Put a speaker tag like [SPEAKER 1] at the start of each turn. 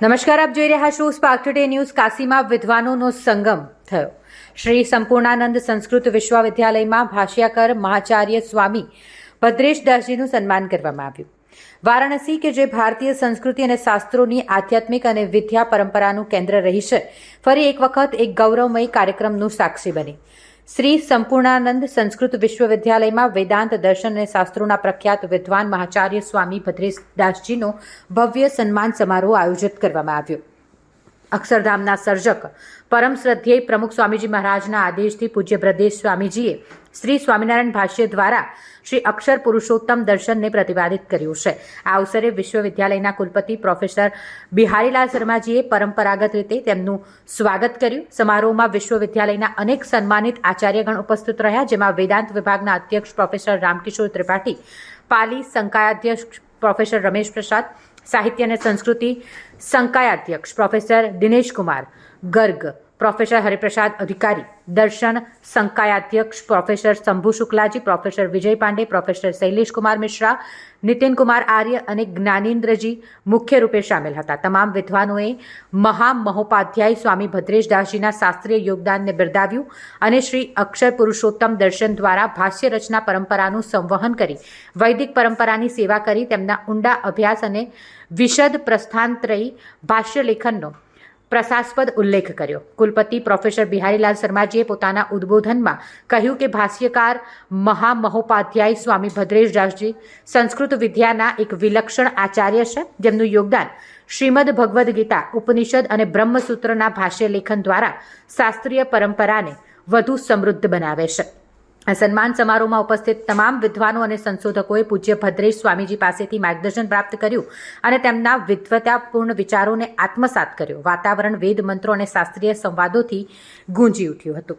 [SPEAKER 1] નમસ્કાર, આપ જોઈ રહ્યા છો સ્પાર્ક ટુડે ન્યૂઝ કાશીમાં વિદ્વાનોનો સંગમ થયો. શ્રી સંપૂર્ણાનંદ સંસ્કૃત વિશ્વવિદ્યાલયમાં ભાષ્યાકર મહાચાર્ય સ્વામી ભદ્રેશદાસજીનું સન્માન કરવામાં આવ્યું. વારાણસી કે જે ભારતીય સંસ્કૃતિ અને શાસ્ત્રોની આધ્યાત્મિક અને વિદ્યા પરંપરાનું કેન્દ્ર રહી છે, ફરી એક વખત એક ગૌરવમય કાર્યક્રમનું સાક્ષી બની. શ્રી સંપૂર્ણાનંદ સંસ્કૃત વિશ્વવિદ્યાલયમાં વેદાંત દર્શન અને શાસ્ત્રોના પ્રખ્યાત વિદ્વાન મહાચાર્ય સ્વામી ભદ્રેશદાસજીનો ભવ્ય સન્માન સમારોહ આયોજિત કરવામાં આવ્યો. અક્ષરધામના સર્જક પરમ શ્રદ્ધેય પ્રમુખ સ્વામીજી મહારાજના આદેશથી પૂજ્ય બ્રદેશ સ્વામીજીએ શ્રી સ્વામિનારાયણ ભાષ્ય દ્વારા શ્રી અક્ષર પુરુષોત્તમ દર્શનને પ્રતિપાદિત કર્યું છે. આ અવસરે વિશ્વવિદ્યાલયના કુલપતિ પ્રોફેસર બિહારીલાલ શર્માજીએ પરંપરાગત રીતે તેમનું સ્વાગત કર્યું. સમારોહમાં વિશ્વવિદ્યાલયના અનેક સન્માનિત આચાર્યગણ ઉપસ્થિત રહ્યા, જેમાં વેદાંત વિભાગના અધ્યક્ષ પ્રોફેસર રામકિશોર ત્રિપાઠી, પાલી સંકાયાધ્યક્ષ પ્રોફેસર રમેશ પ્રસાદ સાહિત્ય અને સંસ્કૃતિ સંકાયાધ્યક્ષ પ્રોફેસર દિનેશ કુમાર ગર્ગ. પ્રોફેસર હરિપ્રસાદ અધિકારી, દર્શન સંકાયાધ્યક્ષ, professor Shambhu Shuklaji, professor Vijay Pandey, professor Shailesh Kumar Mishra, Nitin Kumar Arya અને જ્ઞાનેન્દ્રજી મુખ્ય રૂપે સામેલ હતા. તમામ વિદ્વાનોએ મહામહોપાધ્યાય સ્વામી ભદ્રેશદાસજીના શાસ્ત્રીય યોગદાનને બિરદાવ્યું અને શ્રી અક્ષર પુરુષોત્તમ દર્શન દ્વારા ભાષ્ય રચના પરંપરાનું સંવહન કરી, વૈદિક પરંપરાની સેવા કરી, તેમના ઊંડા અભ્યાસ અને વિશદ પ્રસ્થાંતરય ભાષ્ય લેખનનો પ્રશાસ્પદ ઉલ્લેખ કર્યો. કુલપતિ પ્રોફેસર બિહારીલાલ શર્માજીએ પોતાના ઉદ્બોધનમાં કહ્યું કે ભાષ્યકાર મહામહોપાધ્યાય સ્વામી ભદ્રેશદાસજી સંસ્કૃત વિદ્યાના એક વિલક્ષણ આચાર્ય છે. જેમનું યોગદાન શ્રીમદ ભગવદ્ ગીતા, ઉપનિષદ અને બ્રહ્મસૂત્રના ભાષ્ય લેખન દ્વારા શાસ્ત્રીય પરંપરાને વધુ સમૃદ્ધ બનાવે છે. સન્માન સમારોહમાં ઉપસ્થિત તમામ વિદ્વાનો અને સંશોધકોએ પૂજ્ય ભદ્રેશ સ્વામીજી પાસેથી માર્ગદર્શન પ્રાપ્ત કર્યું અને તેમના વિદ્વતાપૂર્ણ વિચારોને આત્મસાત કર્યો. વાતાવરણ, વેદ મંત્રો અને શાસ્ત્રીય સંવાદોથી ગુંજી ઉઠ્યું હતું.